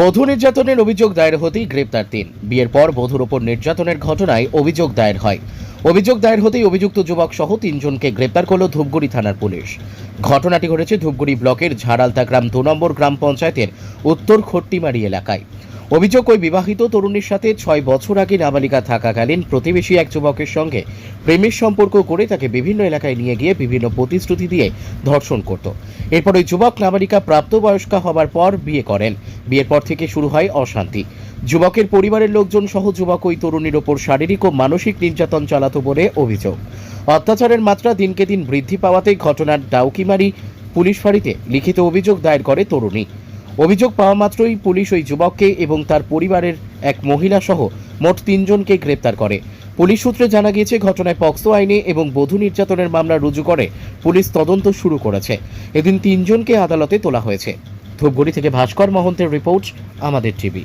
বধূ নির্যাতনের অভিযোগ দায়ের হতেই গ্রেপ্তার তিন। বিয়ের পর বধুর ওপর নির্যাতনের ঘটনায় অভিযোগ দায়ের হয়। অভিযোগ দায়ের হতেই অভিযুক্ত যুবক সহ তিনজনকে গ্রেপ্তার করল ধূপগুড়ি থানার পুলিশ। ঘটনাটি ঘটেছে ধূপগুড়ি ব্লকের ঝাড়ালতা গ্রাম দু নম্বর গ্রাম পঞ্চায়েতের উত্তর খট্টিমারি এলাকায়। অভিযোগ, ওই বিবাহিত তরুণীর সাথে ছয় বছর আগে নাবালিকা থাকাকালীন প্রতিবেশী এক যুবকের সঙ্গে প্রেমের সম্পর্ক করে তাকে বিভিন্ন এলাকায় নিয়ে গিয়ে বিভিন্ন প্রতিশ্রুতি দিয়ে ধর্ষণ করত। এরপর ওই যুবক নাবালিকা প্রাপ্তবয়স্কা হবার পর বিয়ে করেন। বিয়ের পর থেকে শুরু হয় অশান্তি। যুবকের পরিবারের লোকজন সহ যুবক ওই তরুণীর ওপর শারীরিক ও মানসিক নির্যাতন চালাতো বলে অভিযোগ। অত্যাচারের মাত্রা দিনকে দিন বৃদ্ধি পাওয়াতে ঘটনার ডাউকিমারি পুলিশ ফাঁড়িতে লিখিত অভিযোগ দায়ের করে তরুণী। অভিযোগ পাওয়া মাত্রই পুলিশ ওই যুবককে এবং তার পরিবারের এক মহিলা সহ মোট তিনজনকে গ্রেপ্তার করে। পুলিশ সূত্রে জানা গিয়েছে, ঘটনায় পক্সো আইনে এবং বধূ নির্যাতনের মামলা রুজু করে পুলিশ তদন্ত শুরু করেছে। এদিন তিনজনকে আদালতে তোলা হয়েছে। ধূপগুড়ি থেকে ভাস্কর মহন্তের রিপোর্ট, আমাদের টিভি।